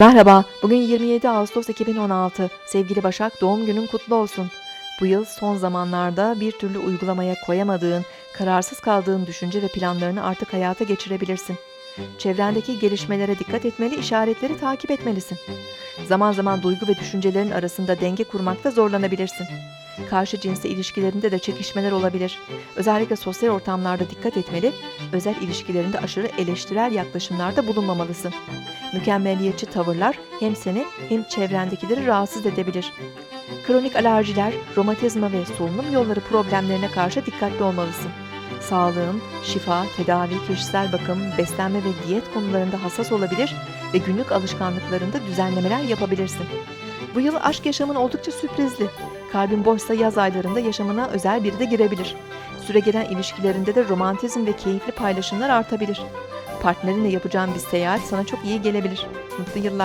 Merhaba, bugün 27 Ağustos 2016. Sevgili Başak, doğum günün kutlu olsun. Bu yıl son zamanlarda bir türlü uygulamaya koyamadığın, kararsız kaldığın düşünce ve planlarını artık hayata geçirebilirsin. Çevrendeki gelişmelere dikkat etmeli, işaretleri takip etmelisin. Zaman zaman duygu ve düşüncelerin arasında denge kurmakta zorlanabilirsin. Karşı cinsle ilişkilerinde de çekişmeler olabilir. Özellikle sosyal ortamlarda dikkat etmeli, özel ilişkilerinde aşırı eleştirel yaklaşımlarda bulunmamalısın. Mükemmeliyetçi tavırlar hem seni hem çevrendekileri rahatsız edebilir. Kronik alerjiler, romatizma ve solunum yolları problemlerine karşı dikkatli olmalısın. Sağlığın, şifa, tedavi, kişisel bakım, beslenme ve diyet konularında hassas olabilir ve günlük alışkanlıklarında düzenlemeler yapabilirsin. Bu yıl aşk yaşamın oldukça sürprizli. Kalbin boşsa yaz aylarında yaşamına özel biri de girebilir. Süregelen ilişkilerinde de romantizm ve keyifli paylaşımlar artabilir. Partnerinle yapacağın bir seyahat sana çok iyi gelebilir. Mutlu yıllar.